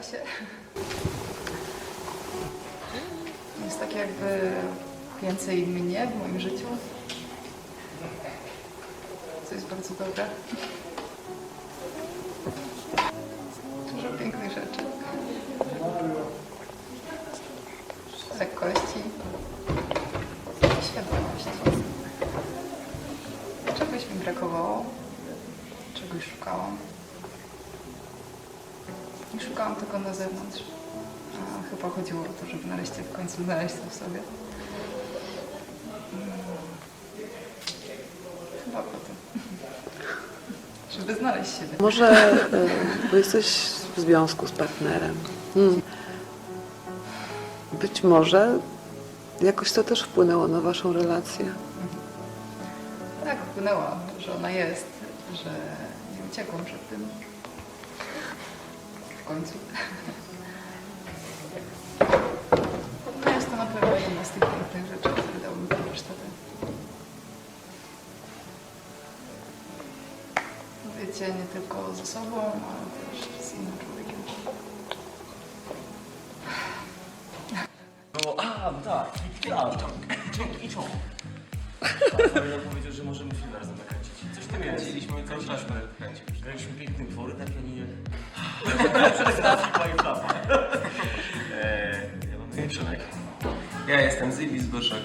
czasie. Jest tak jakby więcej mnie w moim życiu, co jest bardzo dobre. Na zewnątrz. A chyba chodziło o to, żeby nareszcie w końcu znaleźć to w sobie. Mm. Chyba po to. Żeby znaleźć siebie. Może, y, bo jesteś w związku z partnerem. Hmm. Być może jakoś to też wpłynęło na waszą relację. Tak, wpłynęła, że ona jest, że nie uciekłam przed tym. W końcu. No jest to na pewno jedna z tych pięknych rzeczy, które dały mi te warsztaty. Wiecie, nie tylko ze sobą, ale też z innym człowiekiem. Było, a, no tak, ja, i ciąg. Ale nam powiedział, że możemy film razem nakręcić. Coś tam kręciliśmy, kręciliśmy. Graliśmy piękny twory na pianinie. Eee, Ja mam na imię Przemek. Ja jestem Zybi Zbyszek.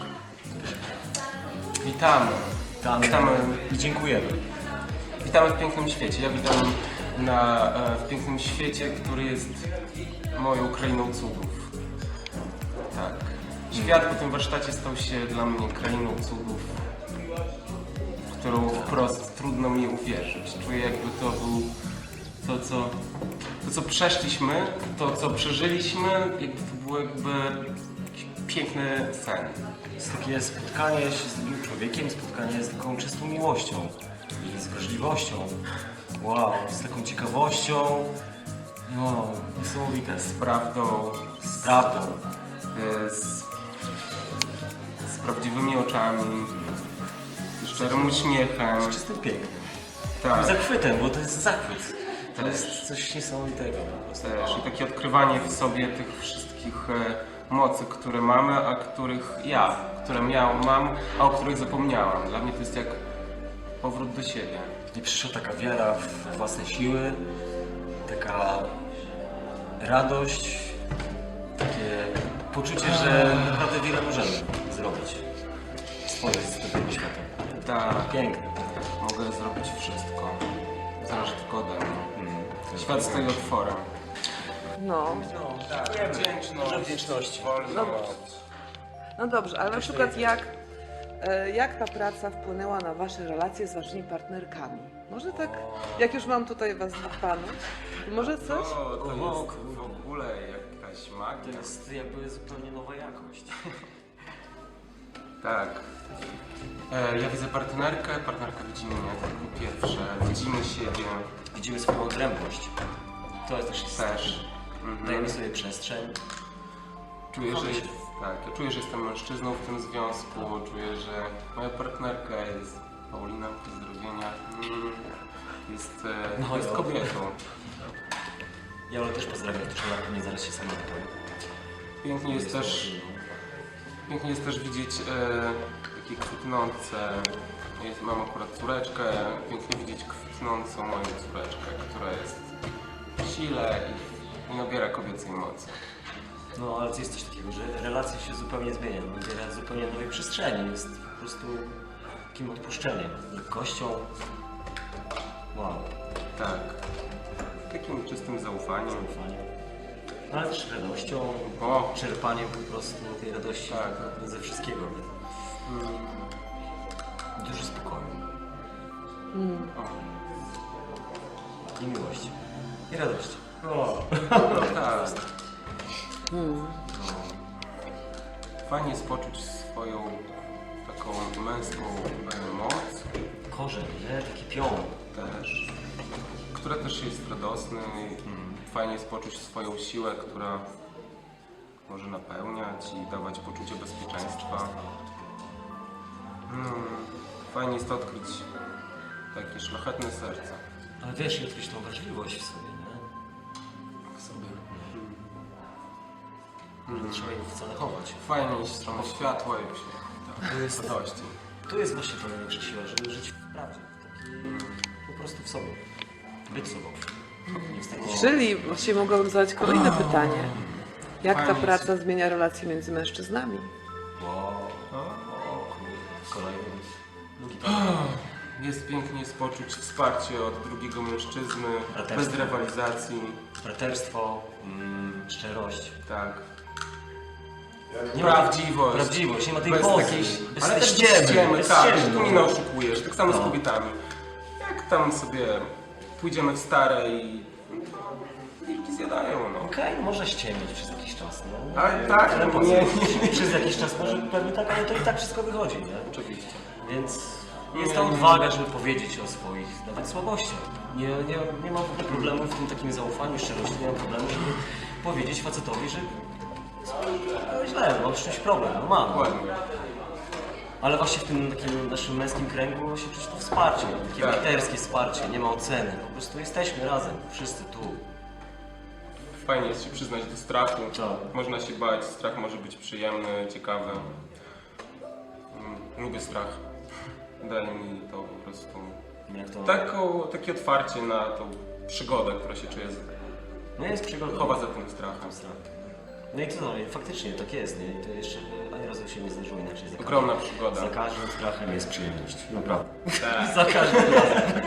Witamy. Witamy. Witamy. I dziękujemy. Witamy w pięknym świecie. Ja witam na, e, w pięknym świecie, który jest moją krainą cudów. Tak. Świat po tym warsztacie stał się dla mnie krainą cudów, w którą wprost trudno mi uwierzyć. Czuję jakby to był to, co, to, co przeszliśmy, to, co przeżyliśmy, jakby to było jakby jakiś piękny sen. Jest takie spotkanie się z drugim człowiekiem, spotkanie z taką czystą miłością i z wrażliwością. Wow, z taką ciekawością. No, niesamowite. z prawdą, Z prawdą. e, z, z prawdziwymi oczami, z szczerym uśmiechem. Z czystym pięknem. Tak, Zachwytem, bo to jest zachwyt. To jest coś niesamowitego po prostu. też. I takie odkrywanie w sobie tych wszystkich e, mocy, które mamy, a których ja, które miał, mam, a o których zapomniałam. Dla mnie to jest jak powrót do siebie. I przyszła taka wiara w własne siły, taka radość, takie poczucie, że naprawdę wiele możemy zrobić. Spojrzeć z tego świata. Tak, Piękne. mogę zrobić wszystko. Mnie. Mm. Świat stoi otworem. No, No, tak. Wdzięczność. Dużo wdzięczności. Wolność. no dobrze, ale na przykład jak, e, jak ta praca wpłynęła na wasze relacje z waszymi partnerkami? Może tak, jak już mam tutaj was dwóch panów, to może coś? O, to O, jest w ogóle jakaś To magia. jest jakby zupełnie nowa jakość. Tak. E, ja widzę partnerkę, partnerka widzi mnie, to po pierwsze. Widzimy siebie Widzimy swoją odrębność. To jest też istotne. też. Mhm. Dajemy sobie przestrzeń. Czuję, że jest, tak, ja czuję, że jestem mężczyzną w tym związku, czuję, że moja partnerka jest Paulina, pozdrowienia, mm, jest, e, No, jest jo. kobietą. Ja Olę też pozdrawiam, to pewnie zaraz się sama wypowie. Pięknie jest też, pięknie jest też widzieć e, takie kwitnące, jest, mam akurat córeczkę, pięknie widzieć kwitnącą moją córeczkę, która jest w sile i, i nabiera kobiecej mocy. No ale jest coś takiego, że relacja się zupełnie zmienia, nabiera zupełnie nowej przestrzeni, jest po prostu takim odpuszczeniem, lekkością. Wow, Tak. Takim czystym zaufaniem. zaufaniem. No, ale też radością, O, czerpaniem po prostu tej radości Tak. ze wszystkiego. mm, Dużo spokoju o. i miłości. I radości. No tak. Hmm. Fajnie jest poczuć swoją taką męską moc Korzeń, nie? Taki pion. też, która też jest radosny. i Fajnie jest poczuć swoją siłę, która może napełniać i dawać poczucie bezpieczeństwa. Mm, Fajnie jest odkryć takie szlachetne serce. Ale wiesz, i odkryć tą wrażliwość w sobie, nie? W sobie. Mm. Trzeba jej wcale chować. Fajnie iść w stronę światła i się tak, To jest- radości. Tu jest właśnie ta największa siła, żeby żyć w prawdzie. Taki, po prostu w sobie. Być sobą. Czyli właściwie mogłabym zadać kolejne pytanie. Jak ta praca zmienia relacje między mężczyznami? Jest pięknie jest poczuć wsparcie od drugiego mężczyzny, Braterstwo. bez rywalizacji, Braterstwo, mm, szczerość. tak. Nie ma- Prawdziwość. Prawdziwość, nie ma tej bez pozy. takiej, bez ale tej też ściemy, bez ściemy, bez tak, ściemy, że tu no. nie naoszukujesz, tak samo z No. kobietami. Jak tam sobie pójdziemy w stare i wilki zjadają, no. Okej, może ściemnić przez jakiś czas, no. Ale tak, ale po nie, co? Przez jakiś czas może pewnie tak, ale to i tak wszystko wychodzi, nie? Oczywiście. Więc jest Nie, ta nie, odwaga, żeby powiedzieć o swoich nawet słabościach. Nie, nie, nie mam w ogóle problemu w tym takim zaufaniu, szczerości, nie mam problemu, żeby powiedzieć facetowi, że no, źle, mam z czymś problem, no mam. Dokładnie. Ale właśnie w tym takim naszym męskim kręgu czuć to wsparcie, takie Tak. wsparcie, nie ma oceny, po prostu jesteśmy razem, wszyscy tu. Fajnie jest się przyznać do strachu. Tak. Można się bać, strach może być przyjemny, ciekawy. Mm, Lubię strach. Daje mi to po prostu Jak to... taką, takie otwarcie na tą przygodę, która się czuje, No jest przygoda. chowa za tym strachem. Strach. No i co, no, i faktycznie tak jest, nie? I to jeszcze razu się nie zdarzyło inaczej. Za Ogromna każdym- przygoda. Za każdym strachem jest przyjemność, naprawdę. Tak. Za każdym razem.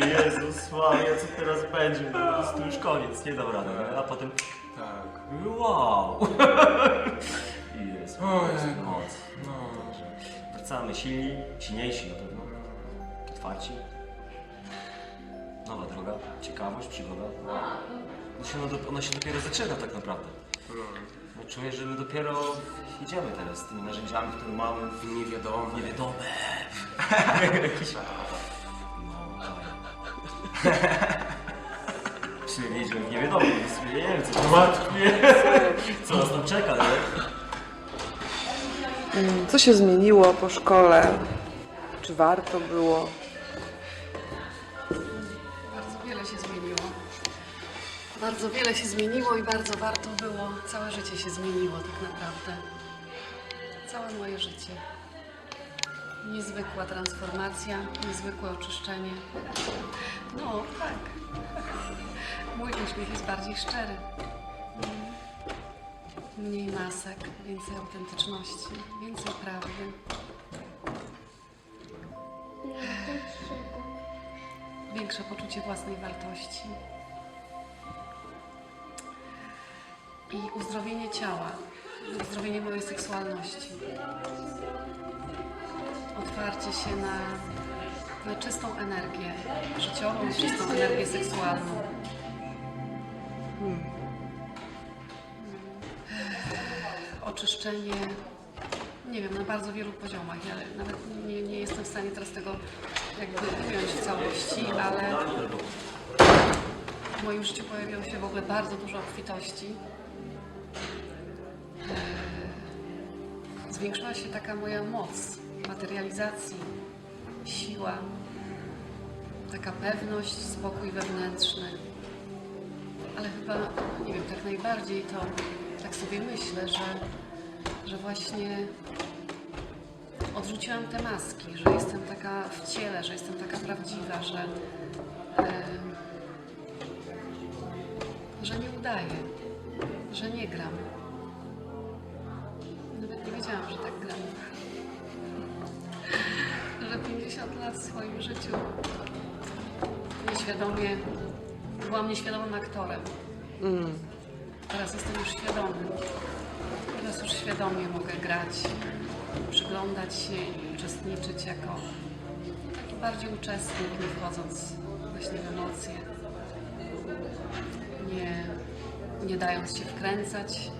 Jezus Maria, co teraz będzie? No, po prostu już koniec, nie dam rady. nie? A potem Tak. wow! I jest po Ojej. prostu moc. No. Także Wracamy silni, silniejsi na pewno, otwarci. Nowa droga, ciekawość, przygoda. Ona się, ona do- ona się dopiero zaczyna tak naprawdę. No, czuję, że my dopiero idziemy teraz z tymi narzędziami, które mamy. Nie wiadomo. Niewiadome. Jakiś... No, Czy wiedźmy w niewiadome, więc nie wiem, co, to nie, co nas tam czeka, nie? Mm, Co się zmieniło po szkole? Czy warto było? Bardzo wiele się zmieniło i bardzo warto było. Całe życie się zmieniło tak naprawdę. Całe moje życie. Niezwykła transformacja, niezwykłe oczyszczenie. No, tak. Mój uśmiech jest bardziej szczery. Mniej masek, więcej autentyczności, więcej prawdy. Większe poczucie własnej wartości. I uzdrowienie ciała, uzdrowienie mojej seksualności. Otwarcie się na, na czystą energię życiową, czystą energię seksualną. Oczyszczenie, nie wiem, na bardzo wielu poziomach. Ja nawet nie, nie jestem w stanie teraz tego jakby ująć w całości, ale w moim życiu pojawiło się w ogóle bardzo dużo obfitości. Zwiększyła się taka moja moc materializacji, siła, taka pewność, spokój wewnętrzny. Ale chyba, nie wiem, tak najbardziej to tak sobie myślę, że, że właśnie odrzuciłam te maski, że jestem taka w ciele, że jestem taka prawdziwa, że, em, że nie udaję, że nie gram. Wiedziałam, że tak gram. Że 50 lat w swoim życiu nieświadomie byłam nieświadomym aktorem. Teraz jestem już świadomy. Teraz już świadomie mogę grać, przyglądać się i uczestniczyć jako taki bardziej uczestnik, nie wchodząc właśnie w emocje. Nie, nie dając się wkręcać.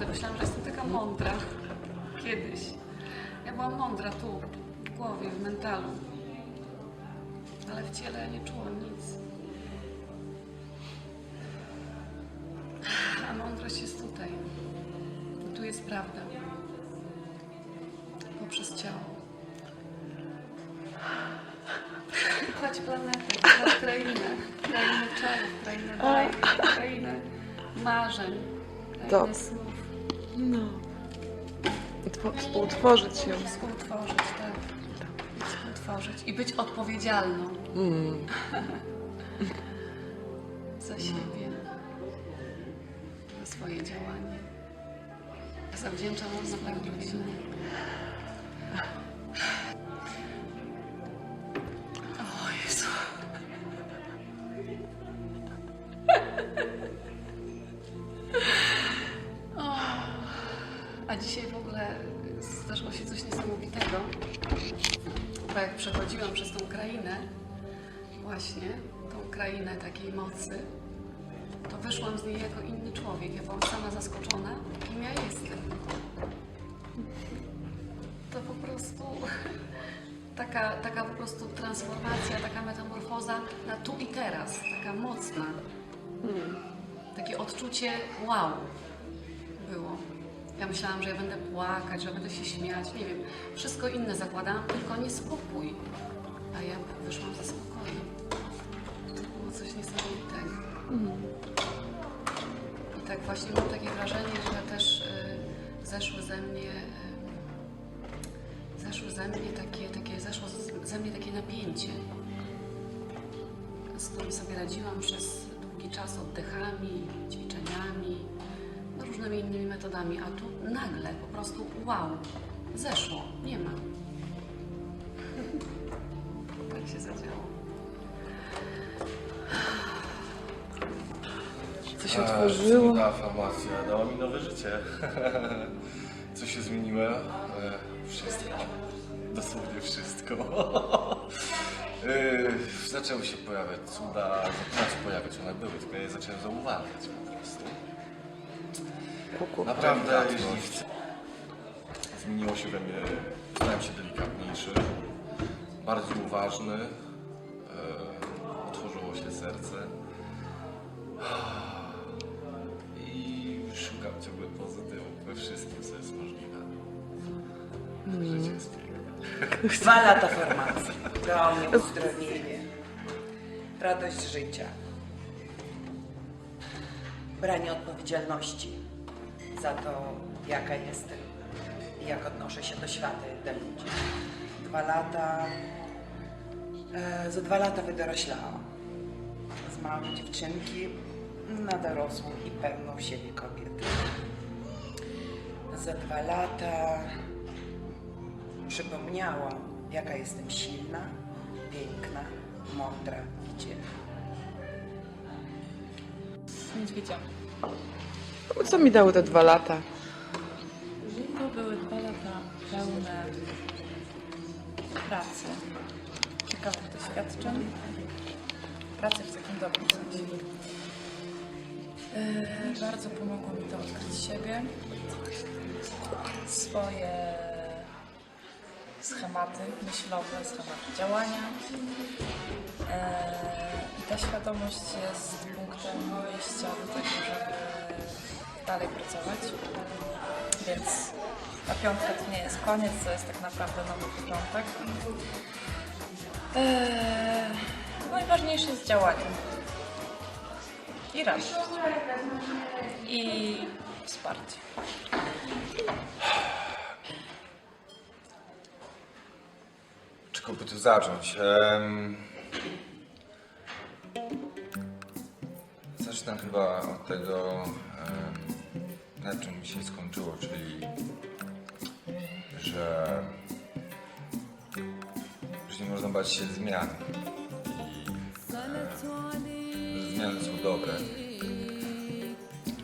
Naprawdę myślałam, że jestem taka mądra. Kiedyś. Ja byłam mądra tu, w głowie, w mentalu. Ale w ciele nie czułam nic. A mądrość jest tutaj. tu jest prawda. Poprzez ciało. Kochać planetę, krainę, krainę czarów, krainę bajek, krainę marzeń, krainę snów. No. Two- współtworzyć ją. Współtworzyć, tak. Współtworzyć i być odpowiedzialną Mm. za siebie, za swoje działanie. Zawdzięczam mu naprawdę wiele. A dzisiaj w ogóle zdarzyło się coś niesamowitego. Bo jak przechodziłam przez tą krainę, właśnie tą krainę takiej mocy, to wyszłam z niej jako inny człowiek. Ja byłam sama zaskoczona, kim ja jestem. To po prostu taka, taka po prostu transformacja, taka metamorfoza na tu i teraz, taka mocna. Takie odczucie wow myślałam, że ja będę płakać, że będę się śmiać, nie wiem. Wszystko inne zakładałam, tylko nie spokój. A ja wyszłam ze spokojem. To było coś niesamowitego. I tak właśnie mam takie wrażenie, że też y, zeszły ze mnie y, zeszły ze mnie takie, takie zeszło ze mnie takie napięcie, z którym sobie radziłam przez długi czas oddechami, ćwiczeniami, różnymi innymi metodami, a tu nagle po prostu wow, zeszło, nie ma. tak się zadziało. Co się otworzyło? Ta afirmacja dała mi nowe życie. Co się zmieniło? E, Wszystko. Dosłownie wszystko. E, Zaczęły się pojawiać cuda, zaczęły się pojawiać, one były, tylko ja je zacząłem zauważać po prostu. Kuku. Naprawdę, jeśli chcę... Zmieniło się we mnie, stałem się delikatniejszy, bardziej uważny, e, otworzyło się serce. I szukam ciągle pozytywu we wszystkim, co jest możliwe. Życie jest piękne. Dwa lata formacji. Dała mnie uzdrowienie, radość życia, branie odpowiedzialności za to, jaka jestem i jak odnoszę się do świata i do ludzi. Dwa lata, e, za dwa lata wydoroślałam. Z małej dziewczynki na dorosłą i pewną siebie kobietę. Za dwa lata przypomniałam, jaka jestem silna, piękna, mądra i dzielna. Niedźwiedzia. Co mi dały te dwa lata? To były dwa lata pełne pracy, ciekawych doświadczeń, pracy w takim dobrym sensie. Yy, bardzo pomogło mi to odkryć siebie, swoje schematy myślowe, schematy działania. Yy, świadomość jest punktem wyjścia do tego, żeby dalej pracować. Więc ta piątka to nie jest koniec, to jest tak naprawdę nowy początek. Eee, najważniejsze jest działanie. I radość. I wsparcie. By tu zacząć? Em, Zacznę chyba od tego, na czym mi się skończyło, czyli że, że nie można bać się zmian. I że zmiany są dobre.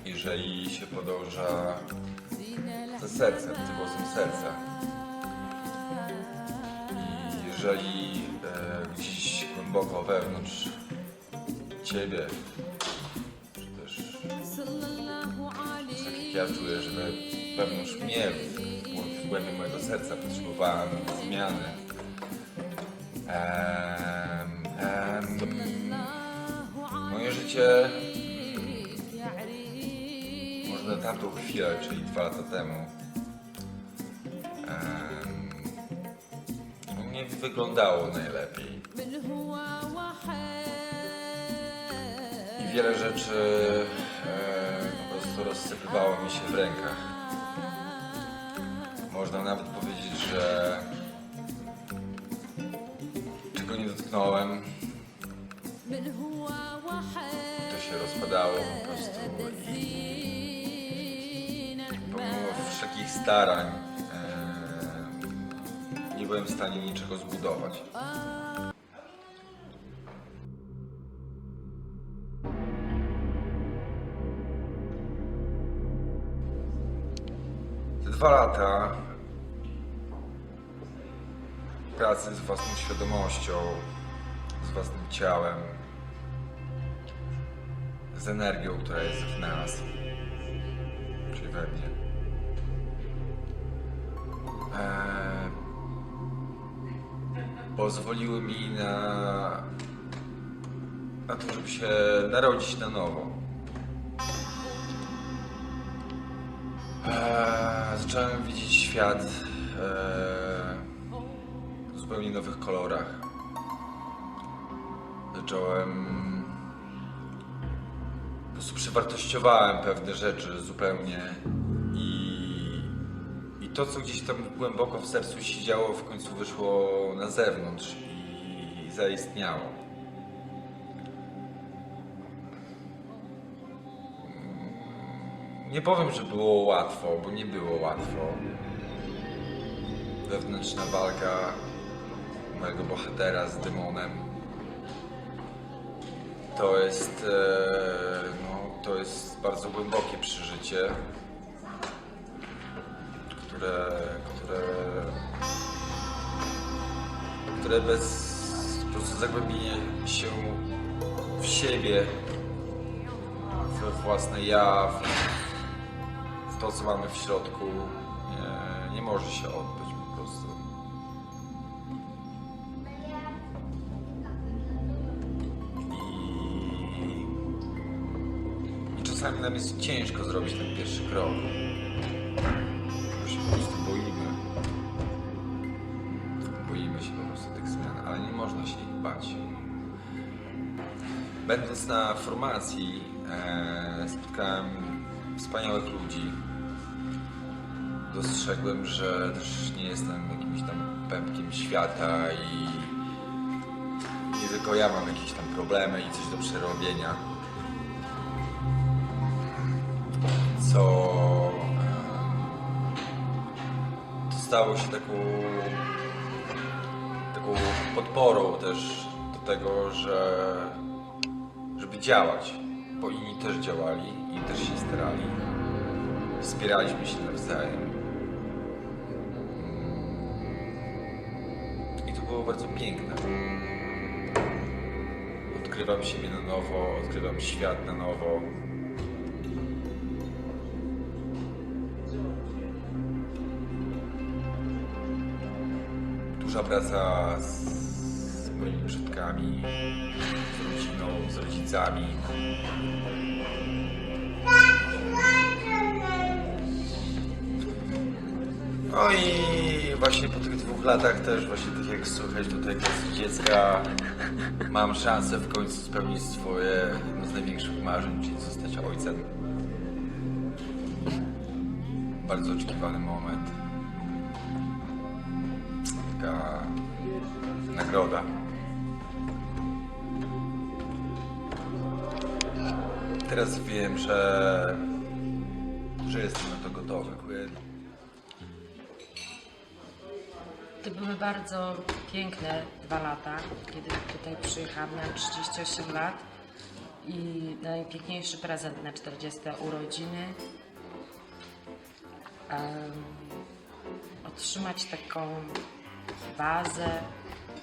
Jeżeli się podąża ze sercem, za głosem serca. I jeżeli e, gdzieś głęboko wewnątrz ciebie, ja czuję, że wewnątrz mnie, w, głębi mojego serca potrzebowałem zmiany. Em, em, moje życie można tamtą chwilę, czyli dwa lata temu, em, no nie wyglądało najlepiej. I wiele rzeczy po prostu rozsypywało mi się w rękach. Można nawet powiedzieć, że czego nie dotknąłem, to się rozpadało po prostu i pomimo wszelkich starań e, nie byłem w stanie niczego zbudować. Dwa lata pracy z własną świadomością, z własnym ciałem, z energią, która jest w nas, czyli we mnie. Eee, pozwoliły mi na, na to, żeby się narodzić na nowo. Eee, zacząłem widzieć świat eee, w zupełnie nowych kolorach. Zacząłem po prostu przewartościowałem pewne rzeczy zupełnie i, i to, co gdzieś tam głęboko w sercu się działo, w końcu wyszło na zewnątrz i zaistniało. Nie powiem, że było łatwo, bo nie było łatwo. Wewnętrzna walka mojego bohatera z demonem to jest, e, no, to jest bardzo głębokie przeżycie, które, które, które bez po prostu zagłębienia się w siebie, we własne ja, w, to, co mamy w środku, nie, nie może się odbyć po prostu. I, I czasami nam jest ciężko zrobić ten pierwszy krok. Bo się po prostu boimy. Boimy się po prostu tych zmian, ale nie można się ich bać. Będąc na formacji, e, spotkałem wspaniałych ludzi. Dostrzegłem, że też nie jestem jakimś tam pępkiem świata i nie tylko ja mam jakieś tam problemy i coś do przerobienia. Co to stało się taką, taką podporą też do tego, że żeby działać, bo inni też działali, inni też się starali. Wspieraliśmy się nawzajem. Bardzo piękne. Odkrywam siebie na nowo, odkrywam świat na nowo. Duża praca z moimi przodkami, z rodziną, z rodzicami. No i właśnie po tych dwóch latach też właśnie tak jak słychać tutaj głos dziecka mam szansę w końcu spełnić swoje jedno z największych marzeń, czyli zostać ojcem. Bardzo oczekiwany moment. Taka nagroda. Teraz wiem, że, że jestem na to gotowy. To były bardzo piękne dwa lata, kiedy tutaj przyjechałam, miałam 38 lat i najpiękniejszy prezent na 40 urodziny. em, otrzymać taką bazę,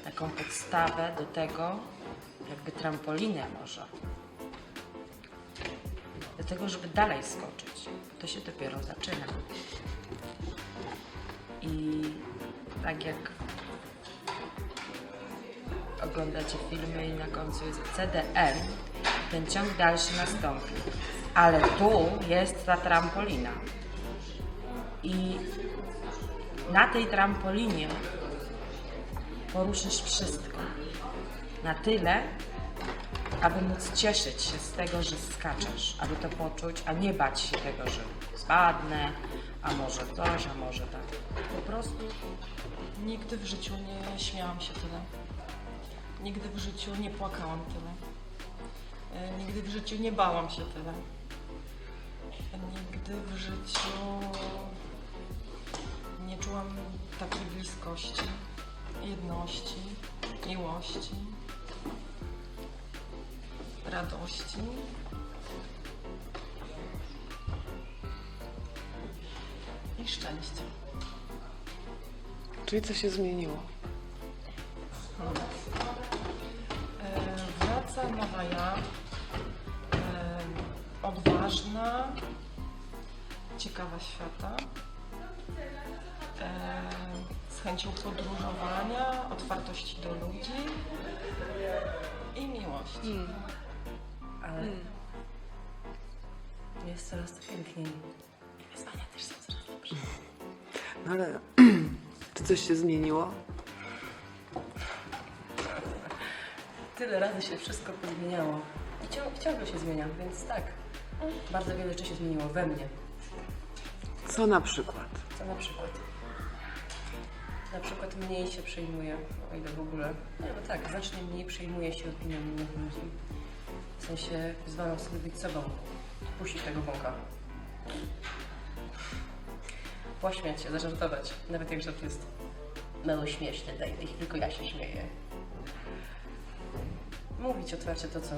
taką podstawę do tego, jakby trampolinę może, do tego, żeby dalej skoczyć. To się dopiero zaczyna. I tak jak oglądacie filmy i na końcu jest CDM, ten ciąg dalszy nastąpi. Ale tu jest ta trampolina. I na tej trampolinie poruszysz wszystko. Na tyle, aby móc cieszyć się z tego, że skaczesz, aby to poczuć, a nie bać się tego, że spadnę, a może coś, a może tak. Po prostu Nigdy w życiu nie śmiałam się tyle. Nigdy w życiu nie płakałam tyle. E, Nigdy w życiu nie bałam się tyle. Nigdy w życiu nie czułam takiej bliskości, jedności, miłości, radości. I szczęścia. Czyli co się zmieniło? E, Wraca nowa ja, e, odważna, ciekawa świata, e, z chęcią podróżowania, otwartości do ludzi i miłości. Ale jest coraz to piękniej. Lepsze. No ale czy coś się zmieniło? Tyle razy się wszystko pozmieniało. I ciąg, ciągle się zmienia, więc tak. Bardzo wiele rzeczy się zmieniło we mnie. Co na przykład? Co na przykład? Na przykład mniej się przejmuję, o ile w ogóle. Nie, bo tak, znacznie mniej przejmuję się opinią innych ludzi. W sensie pozwalam sobie być sobą. Puścić tego bąka. Pośmiać się, zażartować. Nawet jak żart jest mało śmieszny, tylko ja się śmieję. Mówić otwarcie to, co,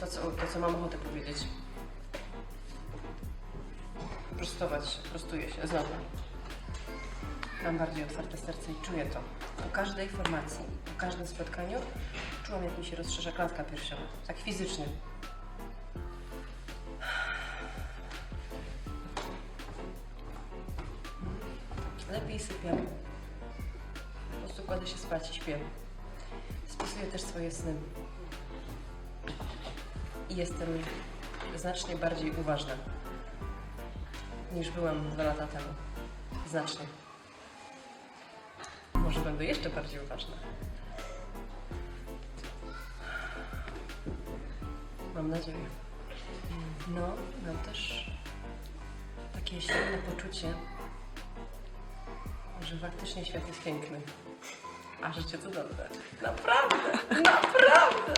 to, co, to, co mam ochotę powiedzieć. Prostować się, prostuję się, znowu. Mam bardziej otwarte serce i czuję to. Po każdej formacji, po każdym spotkaniu czułam, jak mi się rozszerza klatka piersiowa. Tak fizycznie. Spać i śpię. Spisuję też swoje sny. I jestem znacznie bardziej uważna niż byłam dwa lata temu. Znacznie. Może będę jeszcze bardziej uważna. Mam nadzieję. No, mam też takie silne poczucie, że faktycznie świat jest piękny, a życie cudowne. Naprawdę, naprawdę.